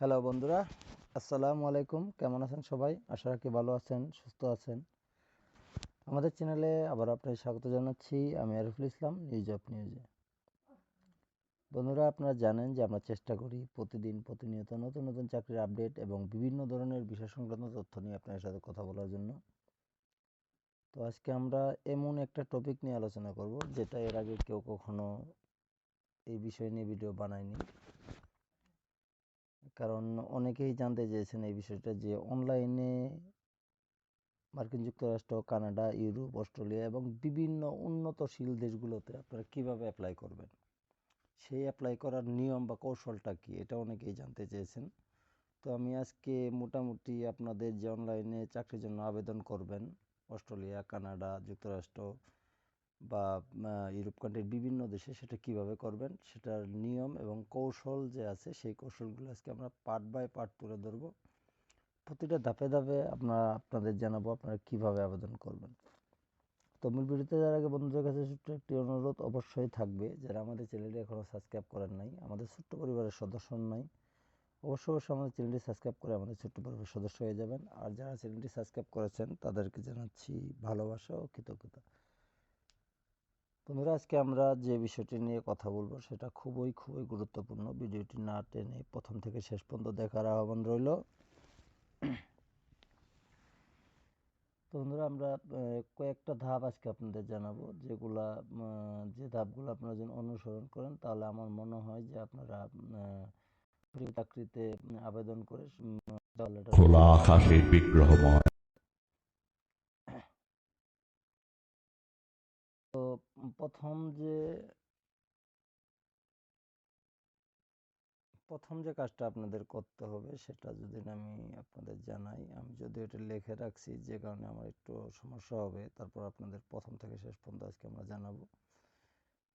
Hello বন্ধুরা, আসসালামু আলাইকুম। কেমন আছেন সবাই? আশা রাখি ভালো আছেন, সুস্থ আছেন। আমাদের চ্যানেলে আবার আপনাকে স্বাগত জানাচ্ছি। আমি আরিফুল ইসলাম নিউজ অফ নিউজে বন্ধুরা, আপনারা জানেন যে আমরা চেষ্টা করি প্রতিদিন প্রতিনিয়ত নতুন নতুন চাকরির আপডেট এবং বিভিন্ন ধরনের বিষয় সংক্রান্ত তথ্য নিয়ে আপনাদের সাথে কথা বলার জন্য। তো আজকে আমরা এমন একটা টপিক নিয়ে আলোচনা করব, যেটা এর আগে কেউ কখনো এই বিষয় নিয়ে ভিডিও বানায়নি। কারণ অনেকেই জানতে চেয়েছেন এই বিষয়টা যে অনলাইনে মার্কিন যুক্তরাষ্ট্র, কানাডা, ইউরোপ, অস্ট্রেলিয়া এবং বিভিন্ন উন্নতশীল দেশগুলোতে আপনারা কীভাবে অ্যাপ্লাই করবেন? সেই অ্যাপ্লাই করার নিয়ম বা কৌশলটা কি? এটা অনেকেই জানতে চেয়েছেন। তো আমি আজকে মোটামুটি আপনাদের যে অনলাইনে চাকরির জন্য আবেদন করবেন, অস্ট্রেলিয়া, কানাডা, যুক্তরাষ্ট্র বা ইউরোপ কান্ট্রির বিভিন্ন দেশে সেটা কীভাবে করবেন সেটার নিয়ম এবং কৌশল যে আছে সেই কৌশলগুলো আজকে আমরা পার্ট বাই পার্ট তুলে ধরবো। প্রতিটা ধাপে ধাপে আমরা আপনাদের জানাব আপনারা কীভাবে আবেদন করবেন। তো মূল ভিডিওতে যাওয়ার আগে বন্ধুদের কাছে ছোট্ট একটি অনুরোধ অবশ্যই থাকবে যারা আমাদের চ্যানেলটি এখনও সাবস্ক্রাইব করেন নাই, আমাদের ছোট্ট পরিবারের সদস্য নাই অবশ্য অবশ্যই আমাদের চ্যানেলটি সাবস্ক্রাইব করে আমাদের ছোট্ট পরিবারের সদস্য হয়ে যাবেন। আর যারা চ্যানেলটি সাবস্ক্রাইব করেছেন তাদেরকে জানাচ্ছি ভালোবাসা ও কৃতজ্ঞতা। বন্ধুরা, আজকে আমরা যে বিষয়টি নিয়ে কথা বলব সেটা খুবই খুবই গুরুত্বপূর্ণ। ভিডিওটি না টেনে প্রথম থেকে শেষ পর্যন্ত দেখার আহ্বান রইল। তো বন্ধুরা, আমরা কয়েকটা ধাপ আজকে আপনাদের জানাব, যেগুলা যে ধাপগুলো আপনারা যদি অনুসরণ করেন, তাহলে আমার মনে হয় যে আপনারা চাকরিতে আবেদন করে খোলা আকাশের বিগ্রহময় তো প্রথম যে প্রথম যে কাজটা আপনাদের করতে হবে সেটা যদি আমি আপনাদের জানাই, আমি যদি এটা লিখে রাখছি যে কারণে আমার একটু সমস্যা হবে, তারপর আপনাদের প্রথম থেকে শেষ পর্যন্ত আজকে আমরা জানাব।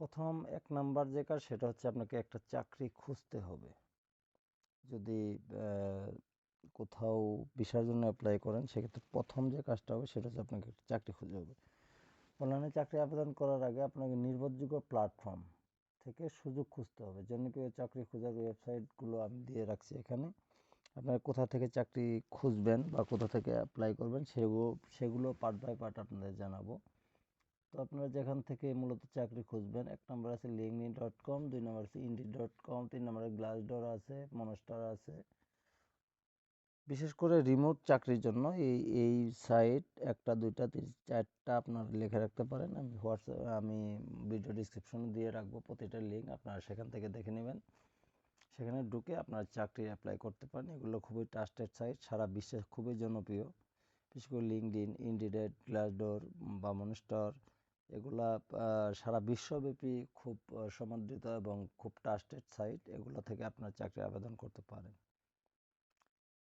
প্রথম এক নাম্বার যে কাজ সেটা হচ্ছে আপনাকে একটা চাকরি খুঁজতে হবে। যদি কোথাও ভিসার জন্য অ্যাপ্লাই করেন, সেক্ষেত্রে প্রথম যে কাজটা হবে সেটা হচ্ছে আপনাকে চাকরি খুঁজতে হবে। অনলাইনে চাকরি আবেদন করার আগে আপনাকে নির্ভরযোগ্য প্ল্যাটফর্ম থেকে সুযোগ খুঁজতে হবে। জন্য কেউ চাকরি খোঁজার ওয়েবসাইটগুলো আমি দিয়ে রাখছি এখানে। আপনারা কোথা থেকে চাকরি খুঁজবেন বা কোথা থেকে অ্যাপ্লাই করবেন সেগুলো সেগুলো পার্ট বাই পার্ট আপনাদের জানাব। তো আপনারা যেখান থেকে মূলত চাকরি খুঁজবেন, এক নম্বর আছে লিঙ্কডিন ডট কম দুই নম্বর আছে ইন্ডি ডট কম তিন নম্বরে গ্লাস ডোর আছে মনস্টার আছে বিশেষ করে রিমোট চাকরির জন্য এই এই সাইট একটা, দুইটা, তিন, চারটা আপনার লিখে রাখতে পারেন। আমি হোয়াটসঅ্যাপ, আমি ভিডিও ডিসক্রিপশনে দিয়ে রাখব প্রতিটা লিঙ্ক আপনারা সেখান থেকে দেখে নেবেন। সেখানে ঢুকে আপনারা চাকরি অ্যাপ্লাই করতে পারেন। এগুলো খুবই ট্রাস্টেড সাইট সারা বিশ্বে খুবই জনপ্রিয়। বিশেষ করে লিঙ্কডিন ইন্ডিডেট গ্লাসডোর বা মনস্টার এগুলা সারা বিশ্বব্যাপী খুব সমাদৃত এবং খুব ট্রাস্টেড সাইট এগুলো থেকে আপনার চাকরি আবেদন করতে পারেন।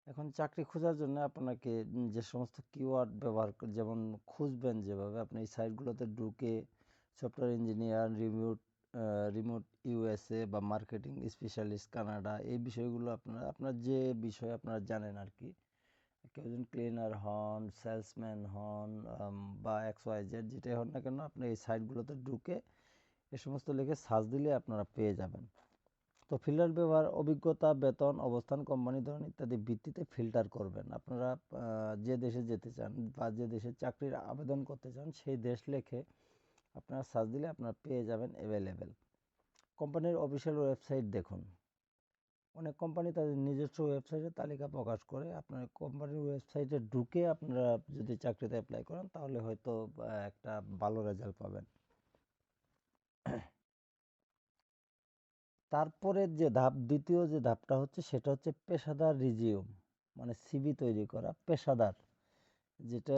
এখন চাকরি খোঁজার জন্য আপনাকে যে সমস্ত কিওয়ার্ড ব্যবহার যেমন খুঁজবেন যেভাবে আপনি এই সাইটগুলোতে ঢুকে software engineer remote remote USA বা মার্কেটিং স্পেশালিস্ট কানাডা এই বিষয়গুলো আপনারা, আপনার যে বিষয় আপনারা জানেন আর কি। কেউ যদি ক্লিনার হন সেলসম্যান হন বা এক্স ওয়াই জেড যেটাই হন না কেন, আপনি এই সাইটগুলোতে ঢুকে এ সমস্ত লিখে সার্চ দিলে আপনারা পেয়ে যাবেন। তো ফিল্টার ব্যবহার, অভিজ্ঞতা, বেতন, অবস্থান, কোম্পানি ধরন ইত্যাদি ভিত্তিতে ফিল্টার করবেন। আপনারা যে দেশে যেতে চান বা যে দেশে চাকরির আবেদন করতে চান, সেই দেশ লেখে আপনারা সার্চ দিলে আপনারা পেয়ে যাবেন অ্যাভেলেবেল কোম্পানির অফিসিয়াল ওয়েবসাইট দেখুন। অনেক কোম্পানি তাদের নিজস্ব ওয়েবসাইটে তালিকা প্রকাশ করে আপনার কোম্পানির ওয়েবসাইটে ঢুকে আপনারা যদি চাকরিতে অ্যাপ্লাই করেন, তাহলে হয়তো একটা ভালো রেজাল্ট পাবেন। তারপরে যে ধাপ, দ্বিতীয় যে ধাপটা হচ্ছে সেটা হচ্ছে পেশাদার রিজিউম মানে সিভি তৈরি করা, পেশাদার। যেটা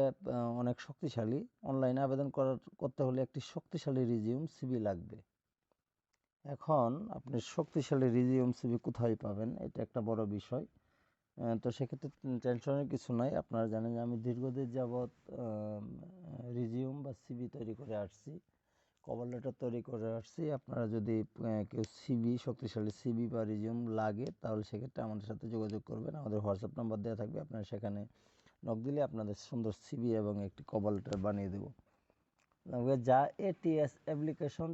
অনেক শক্তিশালী। অনলাইনে আবেদন করার, করতে হলে একটি শক্তিশালী রিজিউম সিভি লাগবে। এখন আপনি শক্তিশালী রিজিউম সিভি কোথায় পাবেন, এটা একটা বড় বিষয়। তো সেক্ষেত্রে টেনশনের কিছু নাই। আপনারা জানেন যে আমি দীর্ঘদিন যাবৎ রিজিউম বা সিভি তৈরি করে আসছি। কভার লেটার তৈরি করে আসছি। আপনারা যদি কেউ সিবি শক্তিশালী সিবি বা রিজিউম লাগে, তাহলে সেক্ষেত্রে আমাদের সাথে যোগাযোগ করবেন। আমাদের হোয়াটসঅ্যাপ নাম্বার দেওয়া থাকবে। আপনারা সেখানে নক দিলে আপনাদের সুন্দর সিবি এবং একটি কভার লেটার বানিয়ে দেবো। যা ATS application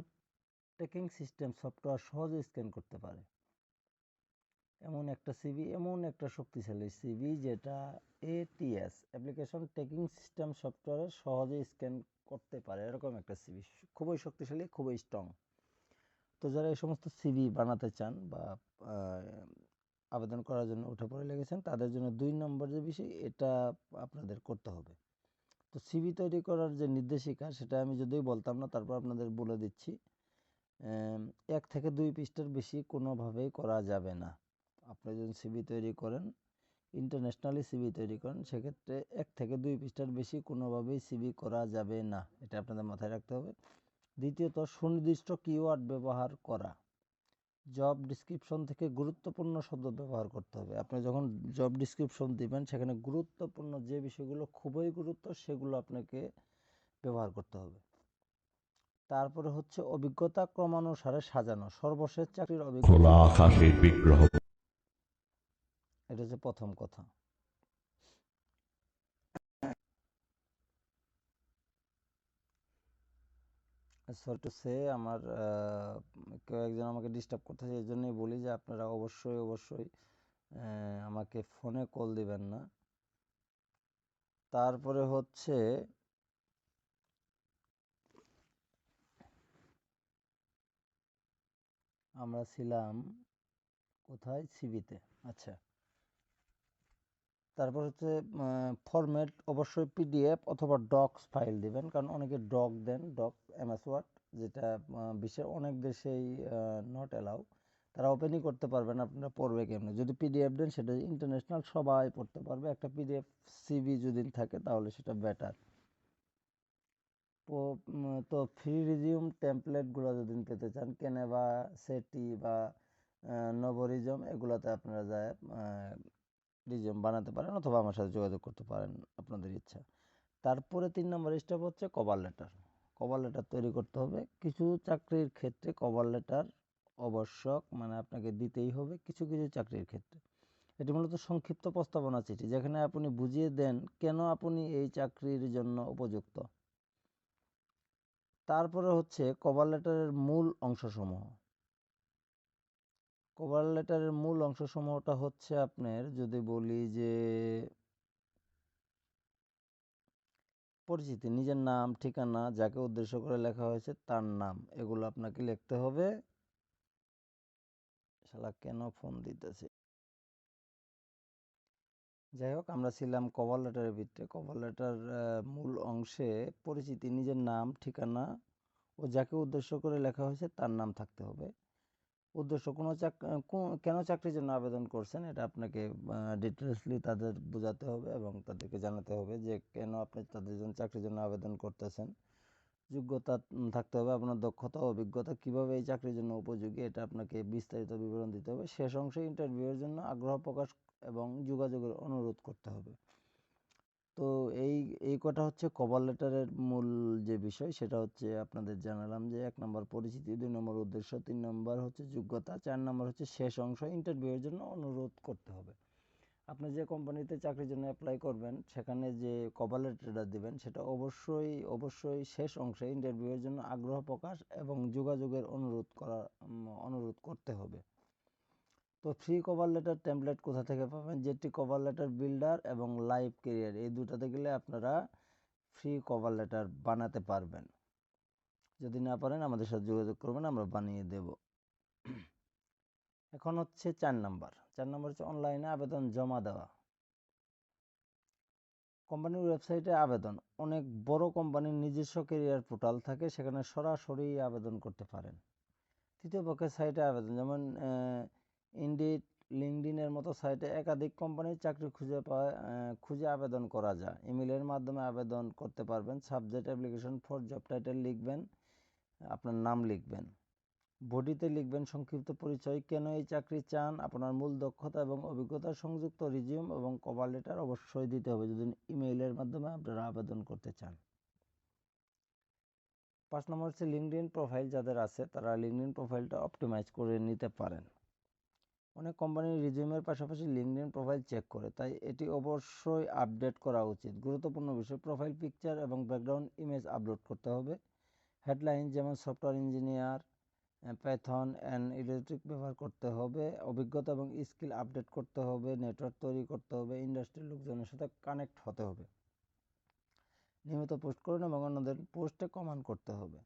tracking system software সহজে স্ক্যান করতে পারে। এমন একটা সিভি এমন একটা শক্তিশালী সিভি যেটা এটিএস অ্যাপ্লিকেশন ট্র্যাকিং সিস্টেম সফটওয়্যারে সহজে স্ক্যান করতে পারে। এরকম একটা সিভি খুবই শক্তিশালী, খুবই স্ট্রং তো যারা এই সমস্ত সিভি বানাতে চান বা আবেদন করার জন্য উঠে পড়ে লেগেছেন, তাদের জন্য দুই নম্বর যে বিষয়, এটা আপনাদের করতে হবে। তো সিভি তৈরি করার যে নির্দেশিকা, সেটা আমি যদিও বলতাম না, তারপর আপনাদের বলে দিচ্ছি। এক থেকে দুই পৃষ্ঠার বেশি কোনোভাবেই করা যাবে না। আপনি যদি সিভি তৈরি করেন ইন্টারন্যাশনালি সিভি তৈরি করেন, সেক্ষেত্রে এক থেকে দুই পৃষ্ঠার বেশি কোনোভাবেই সিভি করা যাবে না। এটা আপনাদের মাথায় রাখতে হবে। দ্বিতীয়ত, সুনির্দিষ্ট কিওয়ার্ড ব্যবহার করা। জব ডিসক্রিপশন থেকে গুরুত্বপূর্ণ শব্দ ব্যবহার করতে হবে। আপনি যখন জব ডিসক্রিপশন দিবেন, সেখানে গুরুত্বপূর্ণ যে বিষয়গুলো খুবই গুরুত্ব, সেগুলো আপনাকে ব্যবহার করতে হবে। তারপরে হচ্ছে অভিজ্ঞতা ক্রমানুসারে সাজানো। সর্বশেষ চাকরির অভিজ্ঞতা খোলা আকাশের বিগ্রহ এটা হচ্ছে প্রথম কথা। সরি টু সে আমার কেউ একজন আমাকে ডিস্টার্ব করতেছে, এই জন্যই বলি যে আপনারা অবশ্যই অবশ্যই আমাকে ফোনে কল দিবেন না। তারপরে হচ্ছে, আমরা ছিলাম কোথায়? সিবিতে। আচ্ছা। তারপর হচ্ছে ফরম্যাট অবশ্যই পিডিএফ অথবা ডকস ফাইল দিবেন, কারণ অনেকে ডক দেন ডক এমএস ওয়ার্ড যেটা বিশ্বের অনেক দেশেই নট অ্যালাউ তারা ওপেনই করতে পারবেন, আপনারা পড়বে কেমনে। যদি পিডিএফ দেন, সেটা ইন্টারন্যাশনাল সবাই পড়তে পারবে। একটা পিডিএফ সিভি যদি থাকে, তাহলে সেটা বেটার তো ফ্রি রিজিউম টেমপ্লেটগুলো যদি পেতে চান, কেনেবা, সেটি বা নবরিজম এগুলোতে আপনারা যায় রিজিউম বানাতে পারেন অথবা আমার সাথে যোগাযোগ করতে পারেন আপনাদের ইচ্ছা। তারপরে তিন নম্বর স্টেপ হচ্ছে কভার লেটার কভার লেটার তৈরি করতে হবে। কিছু চাকরির ক্ষেত্রে কভার লেটার আবশ্যক মানে আপনাকে দিতেই হবে কিছু কিছু চাকরির ক্ষেত্রে। এটি মূলত সংক্ষিপ্ত প্রস্তাবনা চিঠি, যেখানে আপনি বুঝিয়ে দেন কেন আপনি এই চাকরির জন্য উপযুক্ত। তারপরে হচ্ছে কভার লেটারের মূল অংশসমূহ। কভার লেটারের মূল অংশসমূহটা হচ্ছে আপনার যদি বলি যে পরিচিতি, নিজের নাম, ঠিকানা, যাকে উদ্দেশ্য করে লেখা হয়েছে তার নাম, এগুলো আপনাকে লিখতে হবে। শালা কেন ফোন দিতেছে? যাই হোক, আমরা ছিলাম কভার লেটারের ভিতরে। কভার লেটার মূল অংশে পরিচিতি, নিজের নাম, ঠিকানা ও যাকে উদ্দেশ্য করে লেখা হয়েছে তার নাম থাকতে হবে। উদ্দেশ্য, কোনো কেন চাকরির জন্য আবেদন করছেন? এটা আপনাকে ডিটেলসলি তাদের বোঝাতে হবে এবং তাদেরকে জানাতে হবে যে কেন আপনি তাদের জন্য চাকরির জন্য আবেদন করতেছেন। যোগ্যতা থাকতে হবে, আপনার দক্ষতা অভিজ্ঞতা কীভাবে এই চাকরির জন্য উপযোগী এটা আপনাকে বিস্তারিত বিবরণ দিতে হবে। শেষ অংশে ইন্টারভিউয়ের জন্য আগ্রহ প্রকাশ এবং যোগাযোগের অনুরোধ করতে হবে। তো এই এই কটা হচ্ছে কভার লেটারের মূল যে বিষয় সেটা হচ্ছে আপনাদের জানালাম যে এক নম্বর পরিচিতি, দুই নম্বর উদ্দেশ্য, তিন নম্বর হচ্ছে যোগ্যতা, চার নম্বর হচ্ছে শেষ অংশ ইন্টারভিউয়ের জন্য অনুরোধ করতে হবে। আপনি যে কোম্পানিতে চাকরির জন্য অ্যাপ্লাই করবেন, সেখানে যে কভার লেটারটা দিবেন, সেটা অবশ্যই অবশ্যই শেষ অংশে ইন্টারভিউয়ের জন্য আগ্রহ প্রকাশ এবং যোগাযোগের অনুরোধ করা অনুরোধ করতে হবে। তো ফ্রি কভার লেটার টেমপ্লেট কোথা থেকে পাবেন? যেটি কভার লেটার বিল্ডার এবং লাইভ কেরিয়ার এই দুটাতে গেলে আপনারা ফ্রি কভার লেটার বানাতে পারবেন। যদি না পারেন, আমাদের সাথে যোগাযোগ করবেন, আমরা বানিয়ে দেব। এখন হচ্ছে চার নাম্বার চার নাম্বার হচ্ছে অনলাইনে আবেদন জমা দেওয়া। কোম্পানির ওয়েবসাইটে আবেদন। অনেক বড় কোম্পানির নিজস্ব কেরিয়ার পোর্টাল থাকে, সেখানে সরাসরি আবেদন করতে পারেন। তৃতীয় পক্ষের সাইটে আবেদন। যেমন ইন্ডিড লিঙ্কডিনের মতো সাইটে একাধিক কোম্পানির চাকরি খুঁজে আবেদন করা যায়। ইমেলের মাধ্যমে আবেদন করতে পারবেন। Subject application for job title লিখবেন, আপনার নাম লিখবেন। বডিতে লিখবেন সংক্ষিপ্ত পরিচয়, কেন এই চাকরি চান, আপনার মূল দক্ষতা এবং অভিজ্ঞতা, সংযুক্ত রিজিউম এবং কভার লেটার অবশ্যই দিতে হবে যদি ইমেইলের মাধ্যমে আপনারা আবেদন করতে চান। পাঁচ নম্বর হচ্ছে লিঙ্কডইন প্রোফাইল যাদের আছে, তারা লিঙ্কডইন প্রোফাইলটা অপটিমাইজ করে নিতে পারেন। অনেক কোম্পানি রিজিউমের পাশাপাশি লিঙ্কডইন প্রোফাইল চেক করে। তাই এটি অবশ্যই আপডেট করা উচিত। গুরুত্বপূর্ণ বিষয় প্রোফাইল পিকচার এবং ব্যাকগ্রাউন্ড ইমেজ আপলোড করতে হবে। হেডলাইন যেমন software engineer Python and electric ব্যবহার করতে হবে। অভিজ্ঞতা এবং স্কিল আপডেট করতে হবে। নেটওয়ার্ক তৈরি করতে হবে। ইন্ডাস্ট্রির লোকজনের সাথে কানেক্ট হতে হবে। নিয়মিত পোস্ট করুন এবং অন্যদের পোস্টে কমেন্ট করতে হবে।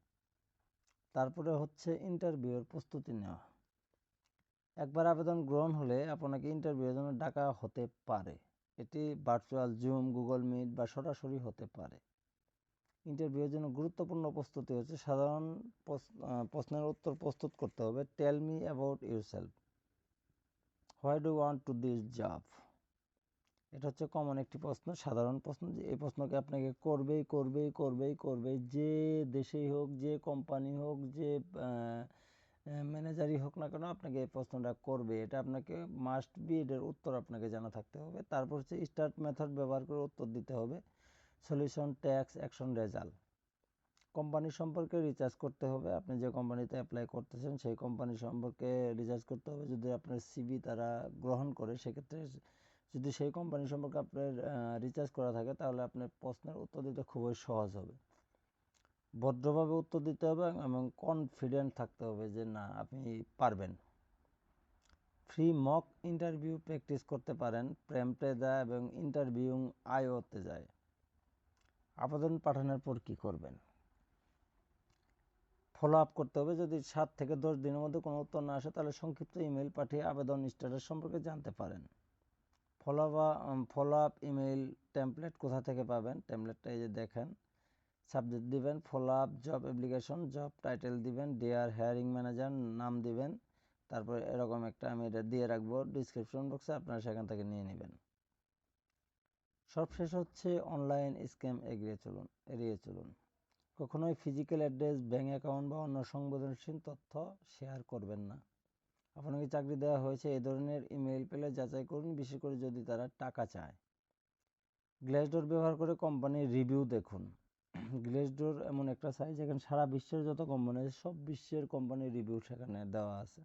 তারপরে হচ্ছে ইন্টারভিউয়ের প্রস্তুতি নেওয়া। একবার আবেদন গ্রহণ হলে আপনাকে ইন্টারভিউয়ের জন্য ডাকা হতে পারে। এটি ভার্চুয়াল জুম গুগল মিট বা সরাসরি হতে পারে। ইন্টারভিউয়ের জন্য গুরুত্বপূর্ণ প্রস্তুতি হচ্ছে সাধারণ প্রশ্নের উত্তর প্রস্তুত করতে হবে। Tell me about yourself why do want to this job এটা হচ্ছে কমন একটি প্রশ্ন, সাধারণ প্রশ্ন যে এই প্রশ্নকে আপনাকে করবেই করবেই করবেই করবেই যে দেশেই হোক, যে কোম্পানি হোক, যে ম্যানেজারই হোক না কেন আপনাকে এই প্রশ্নটা করবে। এটা আপনাকে মাস্ট বি এটার উত্তর আপনাকে জানা থাকতে হবে। তারপর হচ্ছে স্টার্ট মেথড ব্যবহার করে উত্তর দিতে হবে। সলিউশন ট্যাক্স অ্যাকশন রেজাল্ট কোম্পানি সম্পর্কে রিচার্জ করতে হবে। আপনি যে কোম্পানিতে অ্যাপ্লাই করতেছেন, সেই কোম্পানি সম্পর্কে রিচার্জ করতে হবে। যদি আপনার সিবি তারা গ্রহণ করে, সেক্ষেত্রে যদি সেই কোম্পানি সম্পর্কে আপনার রিচার্জ করা থাকে, তাহলে আপনার প্রশ্নের উত্তর দিতে খুবই সহজ হবে। ভদ্রভাবে উত্তর দিতে হবে এবং কনফিডেন্ট থাকতে হবে যে না, আপনি পারবেন। ফ্রি মক ইন্টারভিউ প্র্যাকটিস করতে পারেন প্রেমটে যায় এবং ইন্টারভিউ আইওতে যায়। আবেদন পাঠানোর পর কি করবেন? ফলো আপ করতে হবে, যদি সাত থেকে দশ দিনের মধ্যে কোনো উত্তর না আসে, তাহলে সংক্ষিপ্ত ইমেল পাঠিয়ে আবেদন স্ট্যাটাস সম্পর্কে জানতে পারেন। ফলো বা ফলো আপ ইমেল টেমপ্লেট কোথা থেকে পাবেন? টেমপ্লেটটা এই যে দেখেন। সাবজেক্ট দিবেন, follow up, job application, job title দিবেন ডিয়ার হেয়ারিং ম্যানেজার, নাম দিবেন, তারপর এরকম একটা আমি এটা দিয়ে রাখব ডিসক্রিপশন বক্সে আপনারা সেখান থেকে নিয়ে নেবেন। সবশেষ হচ্ছে অনলাইন স্ক্যাম এগিয়ে চলুন, এড়িয়ে চলুন। কখনোই ফিজিক্যাল অ্যাড্রেস ব্যাঙ্ক অ্যাকাউন্ট বা অন্য সংবেদনশীল তথ্য শেয়ার করবেন না। আপনাকে চাকরি দেওয়া হয়েছে এই ধরনের ইমেল পেলে যাচাই করুন, বিশেষ করে যদি তারা টাকা চায়। গ্লেসডোর ব্যবহার করে কোম্পানির রিভিউ দেখুন। গ্লেসডোর এমন একটা সাইট যেখানে সারা বিশ্বের যত কোম্পানি আছে, সব বিশ্বের কোম্পানির রিভিউ সেখানে দেওয়া আছে।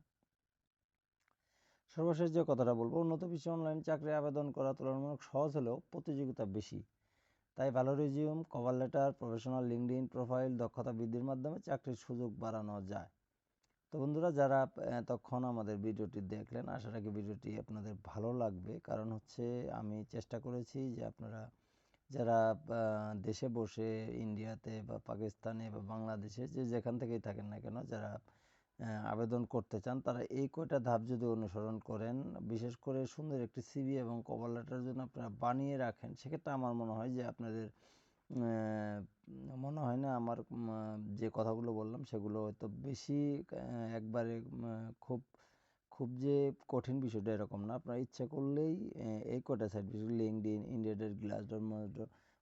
সর্বশেষ যে কথাটা বলব, উন্নত বিশ্বে অনলাইন চাকরি আবেদন করা তুলনামূলক সহজ হলেও প্রতিযোগিতা বেশি। তাই ভালো resume cover letter professional LinkedIn profile দক্ষতা বৃদ্ধির মাধ্যমে চাকরির সুযোগ বাড়ানো যায়। তো বন্ধুরা, যারা এতক্ষণ আমাদের ভিডিওটি দেখলেন, আশা রাখি ভিডিওটি আপনাদের ভালো লাগবে। কারণ হচ্ছে আমি চেষ্টা করেছি যে আপনারা যারা দেশে বসে ইন্ডিয়াতে বা পাকিস্তানে বা বাংলাদেশে যে যেখান থেকেই থাকেন না কেন, যারা আবেদন করতে চান, তারা এই কয়টা ধাপ যদি অনুসরণ করেন, বিশেষ করে সুন্দর একটি সিভি এবং কভার লেটার জন্য আপনারা বানিয়ে রাখেন, সেক্ষেত্রে আমার মনে হয় যে আপনাদের মনে হয় না আমার যে কথাগুলো বললাম, সেগুলো হয়তো বেশি একবারে খুব খুব যে কঠিন বিষয়টা এরকম না। আপনার ইচ্ছা করলেই এই কটা সাইট বিশেষ করে লিঙ্কডইন ইন্ডিয়াডের গ্লাসডোর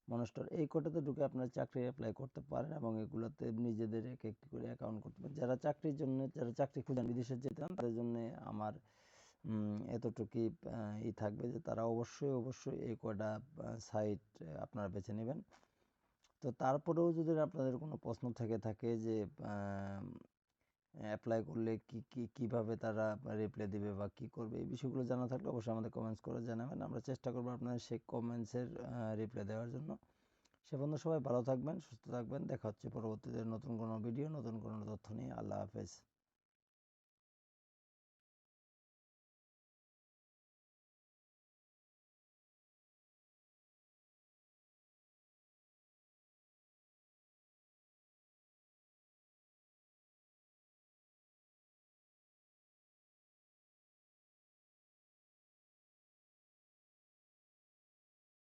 মনস্টর এই কোটাতে ঢুকে আপনারা চাকরি অ্যাপ্লাই করতে পারেন এবং এগুলোতে নিজেদের এক একটি করে অ্যাকাউন্ট করতে পারেন। যারা চাকরির জন্য, যারা চাকরি খুঁজেন বিদেশে যেতে তাদের জন্য আমার এতটুকুই ই থাকবে যে তারা অবশ্যই অবশ্যই এই কয়টা সাইট আপনারা বেছে নেবেন। তো তারপরেও যদি আপনাদের কোনো প্রশ্ন থেকে থাকে যে অ্যাপ্লাই করলে কি কি, কীভাবে তারা রিপ্লাই দিবে বা কি করবে, এই বিষয়গুলো জানা থাকলে অবশ্যই আমাদের কমেন্টস করে জানাবেন। আমরা চেষ্টা করব আপনাদের সেই কমেন্টসের রিপ্লাই দেওয়ার জন্য। সে পর্যন্ত সবাই ভালো থাকবেন, সুস্থ থাকবেন। দেখা হচ্ছে পরবর্তীতে নতুন কোনো ভিডিও নতুন কোনো তথ্য নিয়ে। আল্লাহ হাফেজ।